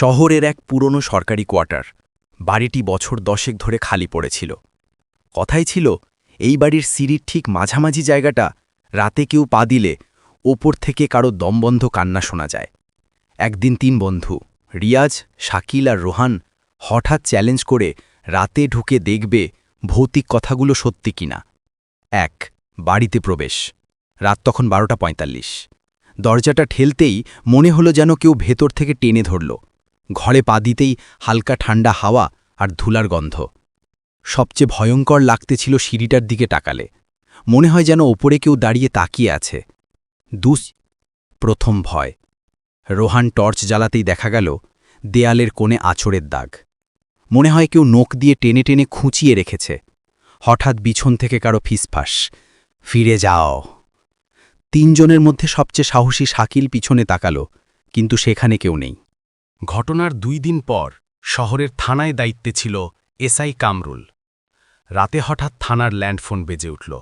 শহরের এক পুরনো সরকারি কোয়ার্টার। বাড়িটি বছর দশেক ধরে খালি পড়েছিল। কথাই ছিল, এই বাড়ির সিঁড়ির ঠিক মাঝামাঝি জায়গাটা রাতে কেউ পা দিলে ওপর থেকে কারও দমবন্ধ কান্না শোনা যায়। একদিন তিন বন্ধু, রিয়াজ, শাকিল আর রোহান, হঠাৎ চ্যালেঞ্জ করে রাতে ঢুকে দেখবে ভৌতিক কথাগুলো সত্যি কিনা। এক, বাড়িতে প্রবেশ। রাত তখন বারোটা পঁয়তাল্লিশ। দরজাটা ঠেলতেই মনে হলো যেন কেউ ভেতর থেকে টেনে ধরল। ঘরে পা দিতেই হালকা ঠান্ডা হাওয়া আর ধুলার গন্ধ। সবচেয়ে ভয়ঙ্কর লাগতেছিল সিঁড়িটার দিকে টাকালে মনে হয় যেন ওপরে কেউ দাঁড়িয়ে তাকিয়ে আছে। দুস, প্রথম ভয়। রোহান টর্চ জ্বালাতেই দেখা গেল, দেয়ালের কোণে আছড়ের দাগ। মনে হয় কেউ নোক দিয়ে টেনে টেনে খুঁচিয়ে রেখেছে। হঠাৎ বিছন থেকে কারও ফিসফাস, ফিরে যাও। তিনজনের মধ্যে সবচেয়ে সাহসী শাকিল পিছনে তাকালো, কিন্তু সেখানে কেউ নেই। ঘটনার দুই দিন পর শহরের থানায় দায়িত্বে ছিল এসআই কামরুল। রাতে হঠাৎ থানার ল্যান্ডফোন বেজে উঠল।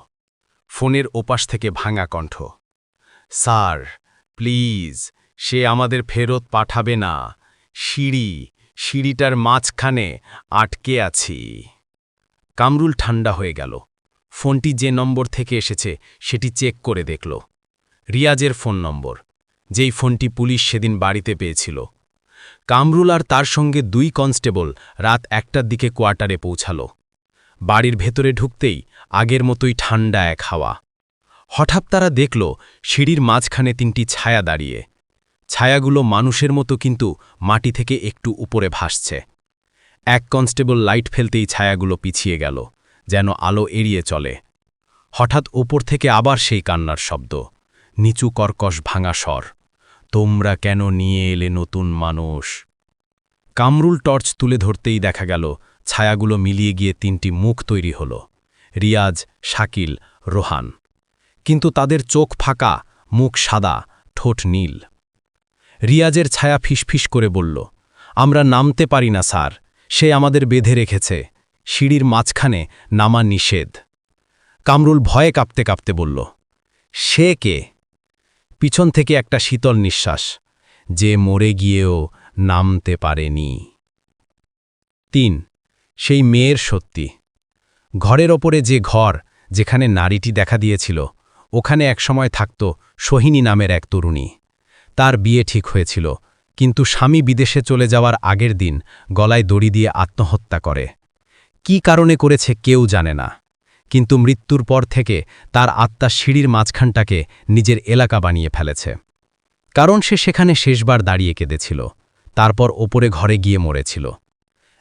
ফোনের ওপাশ থেকে ভাঙা কণ্ঠ, স্যার, প্লিজ, সে আমাদের ফেরত পাঠাবে না। সিঁড়ি, সিঁড়িটার মাঝখানে আটকে আছি। কামরুল ঠান্ডা হয়ে গেল। ফোনটি যে নম্বর থেকে এসেছে সেটি চেক করে দেখল। রিয়াজের ফোন নম্বর, যেই ফোনটি পুলিশ সেদিন বাড়িতে পেয়েছিল। কামরুল আর তার সঙ্গে দুই কনস্টেবল রাত একটার দিকে কোয়ার্টারে পৌঁছাল। বাড়ির ভেতরে ঢুকতেই আগের মতোই ঠান্ডা এক হাওয়া। হঠাৎ তারা দেখল সিঁড়ির মাঝখানে তিনটি ছায়া দাঁড়িয়ে। ছায়াগুলো মানুষের মতো কিন্তু মাটি থেকে একটু উপরে ভাসছে। এক কনস্টেবল লাইট ফেলতেই ছায়াগুলো পিছিয়ে গেল, যেন আলো এড়িয়ে চলে। হঠাৎ ওপর থেকে আবার সেই কান্নার শব্দ, নিচু কর্কশ ভাঙা স্বর। তোমরা কেন নিয়ে এলে নতুন মানুষ? কামরুল টর্চ তুলে ধরতেই দেখা গেল, ছায়াগুলো মিলিয়ে গিয়ে তিনটি মুখ তৈরি হল, রিয়াজ, শাকিল, রোহান। কিন্তু তাদের চোখ ফাঁকা, মুখ সাদা, ঠোঁট নীল। রিয়াজের ছায়া ফিসফিস করে বলল, আমরা নামতে পারি না, স্যার। সে আমাদের বেঁধে রেখেছে। সিঁড়ির মাঝখানে নামা নিষেধ। কামরুল ভয়ে কাঁপতে কাঁপতে বলল, সে কে? পিছন থেকে একটা শীতল নিঃশ্বাস, যে মরে গিয়েও নামতে পারেনি। তিন, সেই মেয়ের সত্যি। ঘরের ওপরে যে ঘর, যেখানে নারীটি দেখা দিয়েছিল, ওখানে একসময় থাকত সোহিনী নামের এক তরুণী। তার বিয়ে ঠিক হয়েছিল, কিন্তু স্বামী বিদেশে চলে যাওয়ার আগের দিন গলায় দড়ি দিয়ে আত্মহত্যা করে। কি কারণে করেছে কেউ জানে না। কিন্তু মৃত্যুর পর থেকে তার আত্মা সিঁড়ির মাঝখানটাকে নিজের এলাকা বানিয়ে ফেলেছে। কারণ সে সেখানে শেষবার দাঁড়িয়ে কেঁদেছিল, তারপর ওপরে ঘরে গিয়ে মরেছিল।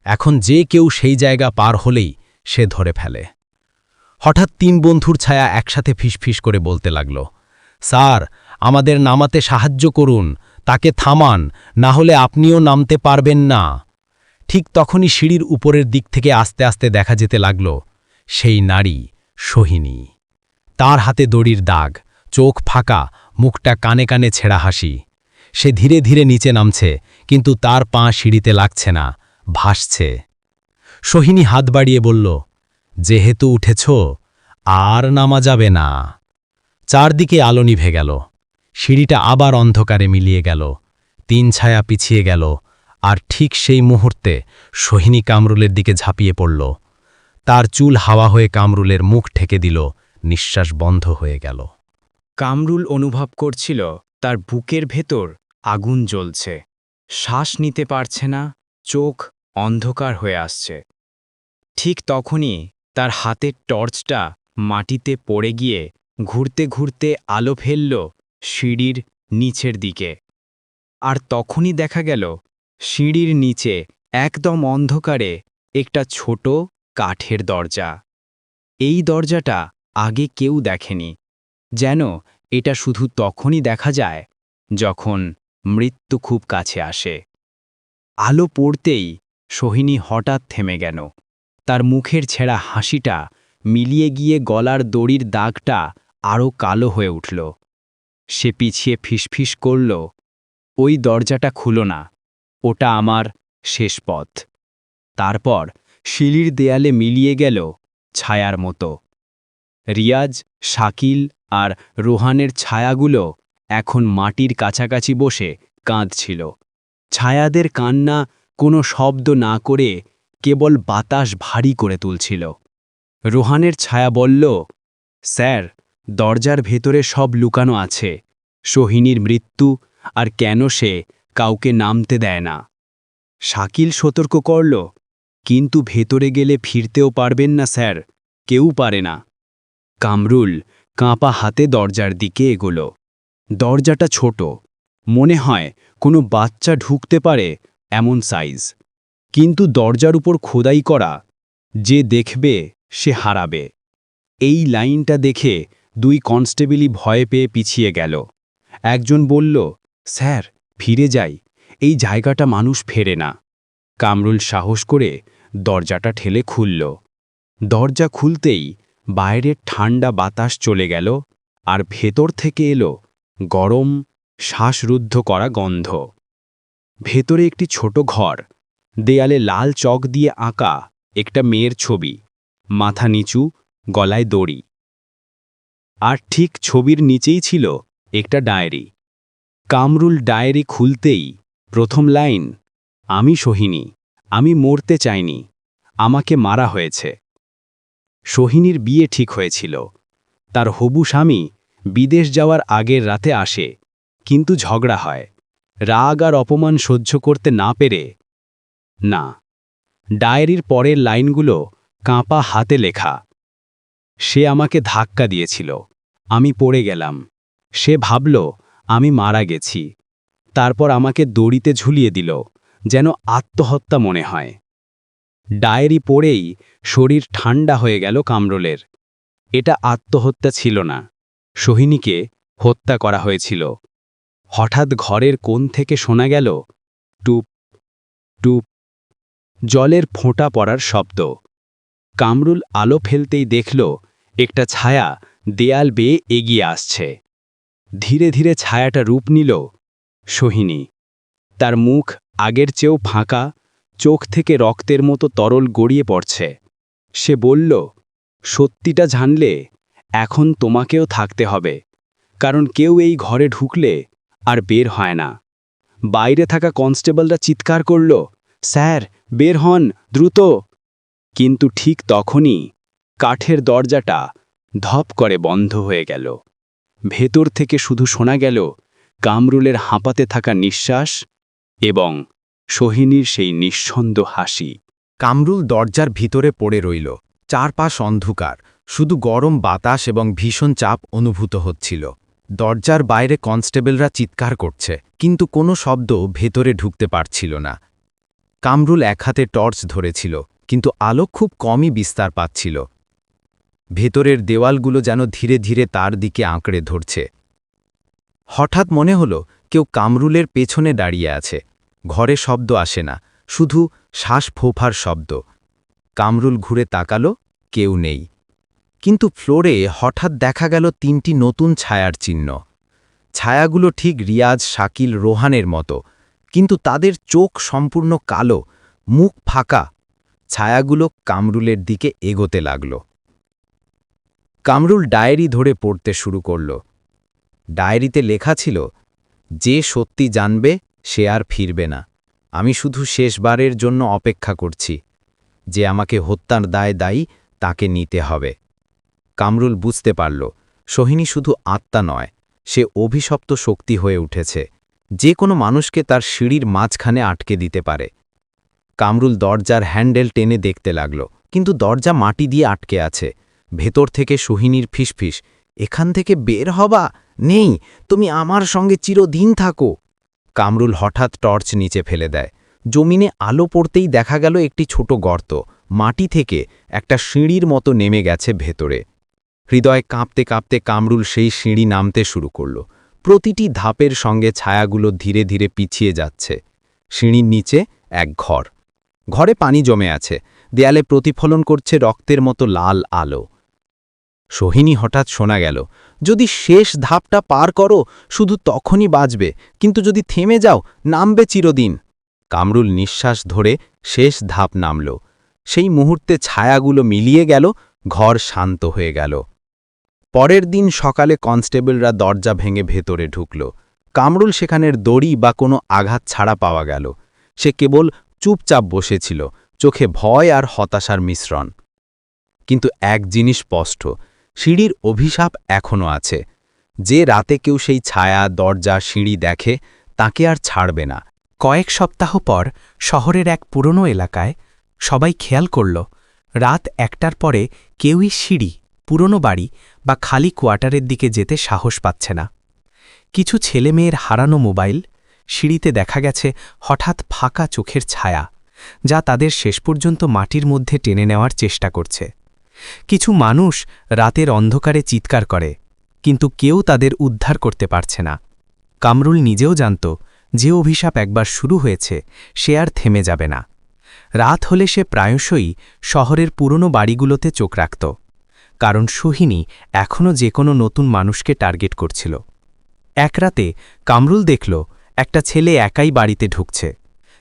এখন যে কেউ সেই জায়গা পার হলেই সে ধরে ফেলে। হঠাৎ তিন বন্ধুর ছায়া একসাথে ফিসফিস করে বলতে লাগল, স্যার, আমাদের নামাতে সাহায্য করুন, তাকে থামান, না হলে আপনিও নামতে পারবেন না। ঠিক তখনই সিঁড়ির উপরের দিক থেকে আস্তে আস্তে দেখা যেতে লাগল সেই নারী সোহিনী। তার হাতে দড়ির দাগ, চোখ ফাঁকা, মুখটা কানে কানে ছেঁড়া হাসি। সে ধীরে ধীরে নিচে নামছে, কিন্তু তার পা সিঁড়িতে লাগছে না, ভাসছে। সোহিনী হাত বাড়িয়ে বলল, যেহেতু উঠেছ, আর নামা যাবে না। চারদিকে আলো নিভে গেল। সিঁড়িটা আবার অন্ধকারে মিলিয়ে গেল। তিন ছায়া পিছিয়ে গেল। আর ঠিক সেই মুহূর্তে সোহিনী কামরুলের দিকে ঝাঁপিয়ে পড়ল। তার চুল হাওয়া হয়ে কামরুলের মুখ ঠেকে দিল, নিঃশ্বাস বন্ধ হয়ে গেল। কামরুল অনুভব করছিল, তার বুকের ভেতর আগুন জ্বলছে। শ্বাস নিতে পারছে না, চোখ অন্ধকার হয়ে আসছে। ঠিক তখনই তার হাতের টর্চটা মাটিতে পড়ে গিয়ে ঘুরতে ঘুরতে আলো ফেলল সিঁড়ির নিচের দিকে। আর তখনই দেখা গেল, সিঁড়ির নিচে একদম অন্ধকারে একটা ছোট কাঠের দরজা। এই দরজাটা আগে কেউ দেখেনি। যেন এটা শুধু তখনই দেখা যায় যখন মৃত্যু খুব কাছে আসে। আলো পড়তেই সোহিনী হঠাৎ থেমে গেল। তার মুখের ছেঁড়া হাসিটা মিলিয়ে গিয়ে গলার দড়ির দাগটা আরও কালো হয়ে উঠল। সে পিছিয়ে ফিসফিস করল, ওই দরজাটা খুলো না, ওটা আমার শেষ পথ। তারপর শিলির দেয়ালে মিলিয়ে গেল ছায়ার মতো। রিয়াজ, শাকিল আর রোহানের ছায়াগুলো এখন মাটির কাছাকাছি বসে কাঁদছিল। ছায়াদের কান্না কোনো শব্দ না করে কেবল বাতাস ভারী করে তুলছিল। রোহানের ছায়া বলল, স্যার, দরজার ভেতরে সব লুকানো আছে। সোহিনীর মৃত্যু আর কেন সে কাউকে নামতে দেয় না? শাকিল সতর্ক করল কিন্তু ভেতরে গেলে ফিরতেও পারবেন না, স্যার। কেউ পারে না। কামরুল কাঁপা হাতে দরজার দিকে এগোল। দরজাটা ছোট। মনে হয় কোনো বাচ্চা ঢুকতে পারে এমন সাইজ। কিন্তু দরজার উপর খোদাই করা, যে দেখবে, সে হারাবে। এই লাইনটা দেখে দুই কনস্টেবলই ভয় পেয়ে পিছিয়ে গেল। একজন বলল, স্যার, ফিরে যাই। এই জায়গাটা মানুষ ফেরে না। কামরুল সাহস করে দরজাটা ঠেলে খুলল। দরজা খুলতেই বাইরের ঠান্ডা বাতাস চলে গেল আর ভেতর থেকে এলো গরম, শ্বাসরুদ্ধ করা গন্ধ। ভেতরে একটি ছোট ঘর, দেয়ালে লাল চক দিয়ে আঁকা একটা মেয়ের ছবি, মাথা নিচু, গলায় দড়ি। আর ঠিক ছবির নিচেই ছিল একটা ডায়েরি। কামরুল ডায়েরি খুলতেই প্রথম লাইন, আমি সোহিনী। আমি মরতে চাইনি। আমাকে মারা হয়েছে। সোহিনীর বিয়ে ঠিক হয়েছিল। তার হবু স্বামী বিদেশ যাওয়ার আগের রাতে আসে, কিন্তু ঝগড়া হয়। রাগ আর অপমান সহ্য করতে না পেরে, না, ডায়েরির পরের লাইনগুলো কাঁপা হাতে লেখা। সে আমাকে ধাক্কা দিয়েছিল। আমি পড়ে গেলাম। সে ভাবল, আমি মারা গেছি। তারপর আমাকে দড়িতে ঝুলিয়ে দিল। যেন আত্মহত্যা মনে হয়। ডায়েরি পড়েই শরীর ঠান্ডা হয়ে গেল কামরুলের। এটা আত্মহত্যা ছিল না। সোহিনীকে হত্যা করা হয়েছিল। হঠাৎ ঘরের কোণ থেকে শোনা গেল, টুপ টুপ, জলের ফোঁটা পড়ার শব্দ। কামরুল আলো ফেলতেই দেখল, একটা ছায়া দেয়াল বেয়ে এগিয়ে আসছে। ধীরে ধীরে ছায়াটা রূপ নিল সোহিনী। তার মুখ আগের চেয়েও ফাঁকা, চোখ থেকে রক্তের মতো তরল গড়িয়ে পড়ছে। সে বলল, সত্যিটা জানলে এখন তোমাকেও থাকতে হবে, কারণ কেউ এই ঘরে ঢুকলে আর বের হয় না। বাইরে থাকা কনস্টেবলরা চিৎকার করল, স্যার, বের হন, দ্রুত! কিন্তু ঠিক তখনই কাঠের দরজাটা ধপ করে বন্ধ হয়ে গেল। ভেতর থেকে শুধু শোনা গেল, কামরুলের হাঁপাতে থাকা নিঃশ্বাস এবং সোহিনীর সেই নিঃসন্দ হাসি। কামরুল দরজার ভিতরে পড়ে রইল। চারপাশ অন্ধকার। শুধু গরম বাতাস এবং ভীষণ চাপ অনুভূত হচ্ছিল। দরজার বাইরে কনস্টেবলরা চিৎকার করছে, কিন্তু কোনো শব্দ ভেতরে ঢুকতে পারছিল না। কামরুল এক হাতে টর্চ ধরেছিল, কিন্তু আলো খুব কমই বিস্তার পাচ্ছিল। ভেতরের দেওয়ালগুলো যেন ধীরে ধীরে তার দিকে আঁকড়ে ধরছে। হঠাৎ মনে হল কেউ কামরুলের পেছনে দাঁড়িয়ে আছে। ঘরে শব্দ আসে না, শুধু শ্বাস ফোফার শব্দ। কামরুল ঘুরে তাকালো, কেউ নেই। কিন্তু ফ্লোরে হঠাৎ দেখা গেল তিনটি নতুন ছায়ার চিহ্ন। ছায়াগুলো ঠিক রিয়াজ, শাকিল, রোহানের মতো। কিন্তু তাদের চোখ সম্পূর্ণ কালো, মুখ ফাঁকা। ছায়াগুলো কামরুলের দিকে এগোতে লাগল। কামরুল ডায়েরি ধরে পড়তে শুরু করল। ডায়েরিতে লেখা ছিল যে সত্যি জানবে, সে আর ফিরবে না। আমি শুধু শেষবারের জন্য অপেক্ষা করছি, যে আমাকে হত্যার দায় দায়ী তাকে নিতে হবে। কামরুল বুঝতে পারল, সোহিনী শুধু আত্মা নয়, সে অভিশপ্ত শক্তি হয়ে উঠেছে। যে কোনো মানুষকে তার সিঁড়ির মাঝখানে আটকে দিতে পারে। কামরুল দরজার হ্যান্ডেল টেনে দেখতে লাগল, কিন্তু দরজা মাটি দিয়ে আটকে আছে। ভেতর থেকে সোহিনীর ফিসফিস এখান থেকে বের হবা? নেই, তুমি আমার সঙ্গে চিরদিন থাকো। কামরুল হঠাৎ টর্চ নিচে ফেলে দেয়। জমিনে আলো পড়তেই দেখা গেল একটি ছোট গর্ত। মাটি থেকে একটা সিঁড়ির মতো নেমে গেছে ভেতরে। হৃদয় কাঁপতে কাঁপতে কামরুল সেই সিঁড়ি নামতে শুরু করল। প্রতিটি ধাপের সঙ্গে ছায়াগুলো ধীরে ধীরে পিছিয়ে যাচ্ছে। সিঁড়ির নিচে এক ঘর। ঘরে পানি জমে আছে। দেয়ালে প্রতিফলন করছে রক্তের মতো লাল আলো। সোহিনী হঠাৎ শোনা গেল, যদি শেষ ধাপটা পার করো, শুধু তখনই বাঁচবে, কিন্তু যদি থেমে যাও, নামবে চিরদিন। কামরুল নিঃশ্বাস ধরে শেষ ধাপ নামল। সেই মুহূর্তে ছায়াগুলো মিলিয়ে গেল, ঘর শান্ত হয়ে গেল। পরের দিন সকালে কনস্টেবলরা দরজা ভেঙে ভেতরে ঢুকল। কামরুল সেখানের দড়ি বা কোনো আঘাত ছাড়া পাওয়া গেল। সে কেবল চুপচাপ বসেছিল, চোখে ভয় আর হতাশার মিশ্রণ। কিন্তু এক জিনিস স্পষ্ট সিঁড়ির অভিশাপ এখনও আছে। যে রাতে কেউ সেই ছায়া, দরজা, সিঁড়ি দেখে, তাকে আর ছাড়বে না। কয়েক সপ্তাহ পর শহরের এক পুরনো এলাকায় সবাই খেয়াল করল, রাত একটার পরে কেউই সিঁড়ি, পুরনো বাড়ি বা খালি কোয়ার্টারের দিকে যেতে সাহস পাচ্ছে না। কিছু ছেলেমেয়ের হারানো মোবাইল সিঁড়িতে দেখা গেছে হঠাৎ ফাঁকা চোখের ছায়া, যা তাদের শেষ পর্যন্ত মাটির মধ্যে টেনে নেওয়ার চেষ্টা করছে। কিছু মানুষ রাতের অন্ধকারে চিৎকার করে, কিন্তু কেউ তাদের উদ্ধার করতে পারছে না। কামরুল নিজেও জানত, যে অভিশাপ একবার শুরু হয়েছে, সে আর থেমে যাবে না। রাত হলে সে প্রায়শই শহরের পুরনো বাড়িগুলোতে চোখ রাখত, কারণ সোহিনী এখনও যে কোনো নতুন মানুষকে টার্গেট করছিল। এক রাতে কামরুল দেখল, একটা ছেলে একাই বাড়িতে ঢুকছে।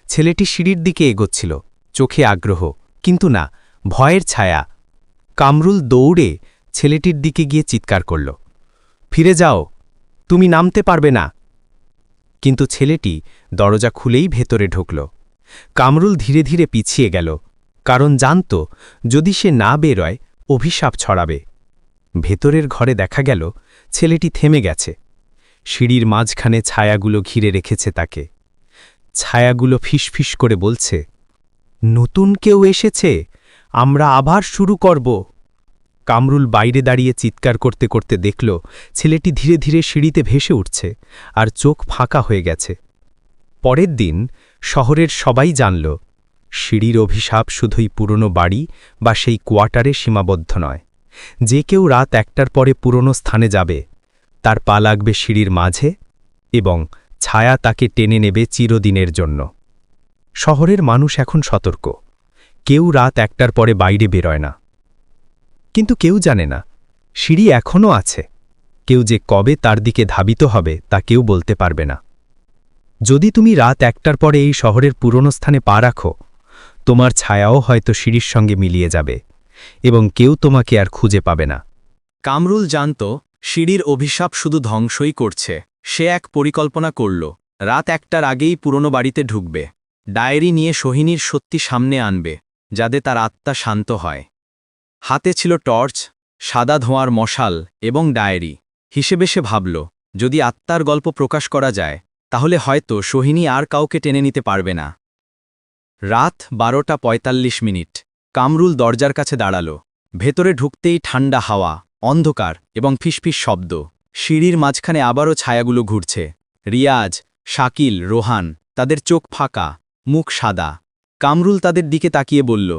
ছেলেটি সিঁড়ির দিকে এগোচ্ছিল, চোখে আগ্রহ, কিন্তু না, ভয়ের ছায়া কামরুল দৌড়ে ছেলেটির দিকে গিয়ে চিৎকার করল, ফিরে যাও, তুমি নামতে পারবে না। কিন্তু ছেলেটি দরজা খুলেই ভেতরে ঢুকল। কামরুল ধীরে ধীরে পিছিয়ে গেল, কারণ জানত যদি সে না বেরোয়, অভিশাপ ছড়াবে। ভেতরের ঘরে দেখা গেল, ছেলেটি থেমে গেছে। সিঁড়ির মাঝখানে ছায়াগুলো ঘিরে রেখেছে তাকে। ছায়াগুলো ফিসফিস করে বলছে, নতুন কেউ এসেছে? আমরা আবার শুরু করব। কামরুল বাইরে দাঁড়িয়ে চিৎকার করতে করতে দেখল, ছেলেটি ধীরে ধীরে সিঁড়িতে ভেসে উঠছে আর চোখ ফাঁকা হয়ে গেছে। পরের দিন শহরের সবাই জানল, সিঁড়ির অভিশাপ শুধুই পুরনো বাড়ি বা সেই কোয়ার্টারে সীমাবদ্ধ নয়। যে কেউ রাত একটার পরে পুরনো স্থানে যাবে, তার পা লাগবে সিঁড়ির মাঝে এবং ছায়া তাকে টেনে নেবে চিরদিনের জন্য। শহরের মানুষ এখন সতর্ক। কেউ রাত একটার পরে বাইরে বেরোয় না। কিন্তু কেউ জানে না, সিঁড়ি এখনও আছে। কেউ যে কবে তার দিকে ধাবিত হবে তা কেউ বলতে পারবে না। যদি তুমি রাত একটার পরে এই শহরের পুরনো স্থানে পা রাখো, তোমার ছায়াও হয়তো সিঁড়ির সঙ্গে মিলিয়ে যাবে এবং কেউ তোমাকে আর খুঁজে পাবে না। কামরুল জানত, সিঁড়ির অভিশাপ শুধু ধ্বংসই করছে, সে এক পরিকল্পনা করল, রাত একটার আগেই পুরনো বাড়িতে ঢুকবে, ডায়েরি নিয়ে সোহিনীর সত্যি সামনে আনবে। যাতে তার আত্মা শান্ত হয়। হাতে ছিল টর্চ, সাদা ধোঁয়ার মশাল এবং ডায়েরি। হিসেবে সে ভাবল, যদি আত্মার গল্প প্রকাশ করা যায়, তাহলে হয়তো সোহিনী আর কাউকে টেনে নিতে পারবে না। রাত বারোটা পঁয়তাল্লিশ মিনিট। কামরুল দরজার কাছে দাঁড়াল। ভেতরে ঢুকতেই ঠান্ডা হাওয়া, অন্ধকার এবং ফিসফিস শব্দ। সিঁড়ির মাঝখানে আবারও ছায়াগুলো ঘুরছে। রিয়াজ, শাকিল, রোহান, তাদের চোখ ফাঁকা, মুখ সাদা। কামরুল তাদের দিকে তাকিয়ে বলল,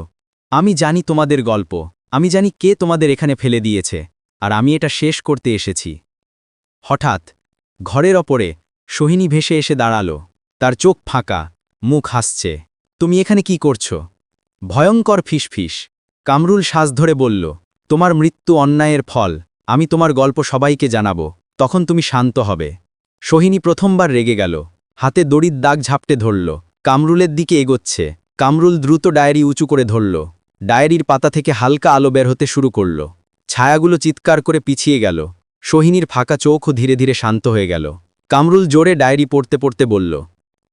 আমি জানি তোমাদের গল্প। আমি জানি কে তোমাদের এখানে ফেলে দিয়েছে, আর আমি এটা শেষ করতে এসেছি। হঠাৎ, ঘরের ওপরে সোহিনী ভেসে এসে দাঁড়াল। তার চোখ ফাঁকা, মুখ হাসছে। তুমি এখানে কি করছ? ভয়ঙ্কর ফিসফিস। কামরুল শ্বাস ধরে বলল, তোমার মৃত্যু অন্যায়ের ফল। আমি তোমার গল্প সবাইকে জানাব। তখন তুমি শান্ত হবে। সোহিনী প্রথমবার রেগে গেল। হাতে দড়ির দাগ ঝাপটে ধরল। কামরুলের দিকে এগোচ্ছে। কামরুল দ্রুত ডায়েরি উঁচু করে ধরল। ডায়েরির পাতা থেকে হালকা আলো বের হতে শুরু করল। ছায়াগুলো চিৎকার করে পিছিয়ে গেল। সোহিনীর ফাঁকা চোখও ধীরে ধীরে শান্ত হয়ে গেল। কামরুল জোরে ডায়েরি পড়তে পড়তে বলল,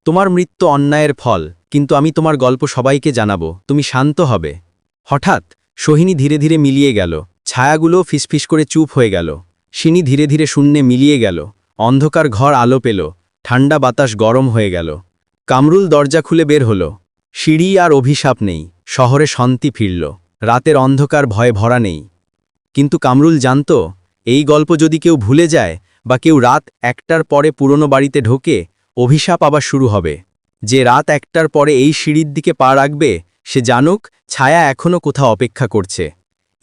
তোমার মৃত্যু অন্যায়ের ফল, কিন্তু আমি তোমার গল্প সবাইকে জানাব। তুমি শান্ত হবে। হঠাৎ সোহিনী ধীরে ধীরে মিলিয়ে গেল। ছায়াগুলো ফিসফিস করে চুপ হয়ে গেল। সিনি ধীরে ধীরে শূন্যে মিলিয়ে গেল। অন্ধকার ঘর আলো পেল। ঠান্ডা বাতাস গরম হয়ে গেল। কামরুল দরজা খুলে বের হল। সিঁড়ি আর অভিশাপ নেই। শহরে শান্তি ফিরল। রাতের অন্ধকার ভয়ে ভরা নেই। কিন্তু কামরুল জানত, এই গল্প যদি কেউ ভুলে যায় বা কেউ রাত একটার পরে পুরনো বাড়িতে ঢোকে, অভিশাপ আবার শুরু হবে। যে রাত একটার পরে এই সিঁড়ির দিকে পা রাখবে, সে জানুক, ছায়া এখনও কোথাও অপেক্ষা করছে।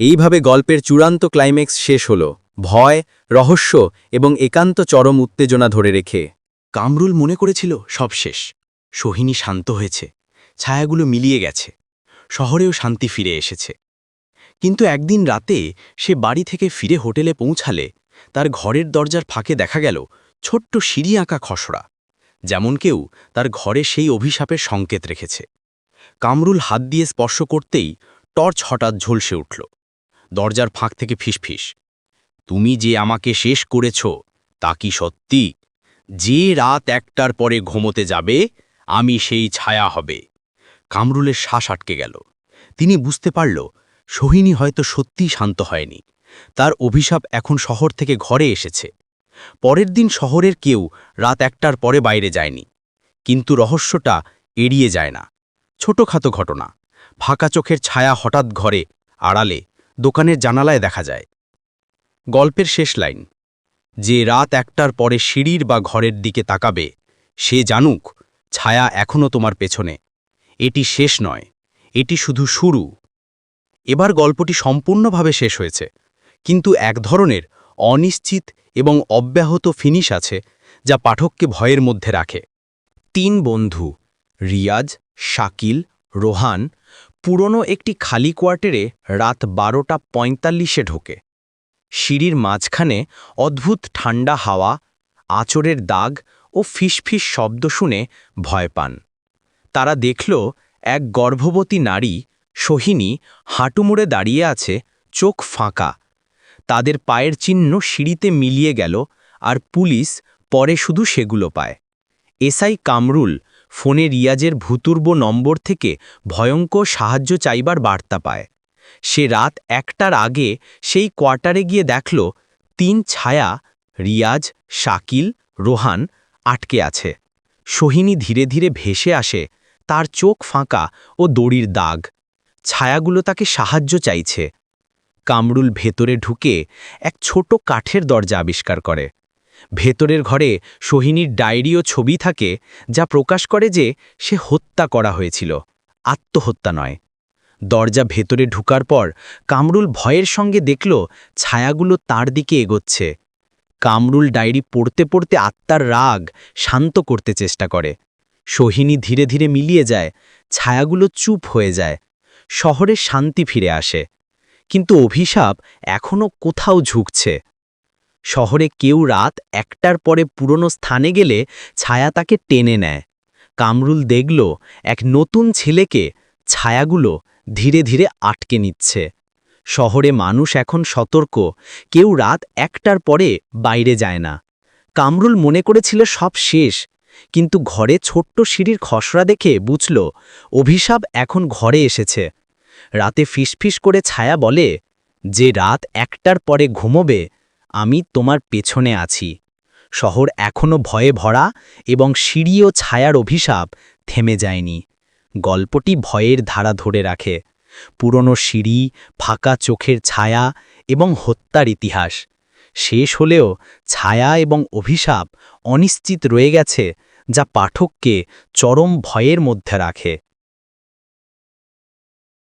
এইভাবে গল্পের চূড়ান্ত ক্লাইম্যাক্স শেষ হল। ভয়, রহস্য এবং একান্ত চরম উত্তেজনা ধরে রেখে। কামরুল মনে করেছিল, সব শেষ। সোহিনী শান্ত হয়েছে। ছায়াগুলো মিলিয়ে গেছে। শহরেও শান্তি ফিরে এসেছে। কিন্তু একদিন রাতে সে বাড়ি থেকে ফিরে হোটেলে পৌঁছালে তার ঘরের দরজার ফাঁকে দেখা গেল ছোট্ট সিঁড়ি আঁকা খসড়া, যেমন কেউ তার ঘরে সেই অভিশাপের সংকেত রেখেছে। কামরুল হাত দিয়ে স্পর্শ করতেই টর্চ হঠাৎ ঝলসে উঠল। দরজার ফাঁক থেকে ফিসফিস। তুমি যে আমাকে শেষ করেছ, তা কি সত্যি? যে রাত একটার পরে ঘুমোতে যাবে, আমি সেই ছায়া হবে। কামরুলের শ্বাস আটকে গেল। তিনি বুঝতে পারল, সোহিনী হয়তো সত্যিই শান্ত হয়নি। তার অভিশাপ এখন শহর থেকে ঘরে এসেছে। পরের দিন শহরের কেউ রাত একটার পরে বাইরে যায়নি। কিন্তু রহস্যটা এড়িয়ে যায় না। ছোটখাটো ঘটনা। ফাঁকা চোখের ছায়া হঠাৎ ঘরে, আড়ালে, দোকানের জানালায় দেখা যায়। গল্পের শেষ লাইন। যে রাত একটার পরে সিঁড়ির বা ঘরের দিকে তাকাবে, সে জানুক, ছায়া এখনও তোমার পেছনে। এটি শেষ নয়, এটি শুধু শুরু। এবার গল্পটি সম্পূর্ণভাবে শেষ হয়েছে, কিন্তু এক ধরনের অনিশ্চিত এবং অব্যাহত ফিনিশ আছে যা পাঠককে ভয়ের মধ্যে রাখে। তিন বন্ধু, রিয়াজ, শাকিল, রোহান, পুরনো একটি খালি কোয়ার্টারে রাত বারোটা পঁয়তাল্লিশে ঢোকে। সিঁড়ির মাঝখানে অদ্ভুত ঠান্ডা হাওয়া আচরের দাগ ও ফিসফিস শব্দ শুনে ভয় পান। তারা দেখল এক গর্ভবতী নারী সোহিনী হাঁটুমুড়ে দাঁড়িয়ে আছে, চোখ ফাঁকা। তাদের পায়ের চিহ্ন সিঁড়িতে মিলিয়ে গেল আর পুলিশ পরে শুধু সেগুলো পায়। এসআই কামরুল ফোনে রিয়াজের ভূতুর্ব নম্বর থেকে ভয়ঙ্কর সাহায্য চাইবার বার্তা পায়। সে রাত একটার আগে সেই কোয়ার্টারে গিয়ে দেখল তিন ছায়া, রিয়াজ, শাকিল, রোহান আটকে আছে। সোহিনী ধীরে ধীরে ভেসে আসে তার চোখ ফাঁকা ও দড়ির দাগ। ছায়াগুলো তাকে সাহায্য চাইছে। কামরুল ভেতরে ঢুকে এক ছোট কাঠের দরজা আবিষ্কার করে। ভেতরের ঘরে সোহিনীর ডায়েরি ও ছবি থাকে যা প্রকাশ করে যে সে হত্যা করা হয়েছিল, আত্মহত্যা নয়। দরজা ভেতরে ঢুকার পর কামরুল ভয়ের সঙ্গে দেখল ছায়াগুলো তার দিকে এগোচ্ছে। কামরুল ডায়েরি পড়তে পড়তে আত্মার রাগ শান্ত করতে চেষ্টা করে। সোহিনী ধীরে ধীরে মিলিয়ে যায়, ছায়াগুলো চুপ হয়ে যায়, শহরে শান্তি ফিরে আসে। কিন্তু অভিশাপ এখনও কোথাও ঝুঁকছে। শহরে কেউ রাত একটার পরে পুরনো স্থানে গেলে ছায়া তাকে টেনে নেয়। কামরুল দেখল, এক নতুন ছেলেকে ছায়াগুলো ধীরে ধীরে আটকে নিচ্ছে। শহরে মানুষ এখন সতর্ক, কেউ রাত একটার পরে বাইরে যায় না। কামরুল মনে করেছিল সব শেষ কিন্তু ঘরে ছোট্ট সিঁড়ির খসড়া দেখে বুঝল, অভিশাপ এখন ঘরে এসেছে। রাতে ফিসফিস করে ছায়া বলে, যে রাত একটার পরে ঘুমোবে, আমি তোমার পেছনে আছি। শহর এখনও ভয়ে ভরা এবং সিঁড়ি ও ছায়ার অভিশাপ থেমে যায়নি। গল্পটি ভয়ের ধারা ধরে রাখে। পুরনো সিঁড়ি, ফাঁকা চোখের ছায়া এবং হত্যার ইতিহাস। শেষ হলেও ছায়া এবং অভিশাপ অনিশ্চিত রয়ে গেছে যা পাঠককে চরম ভয়ের মধ্যে রাখে।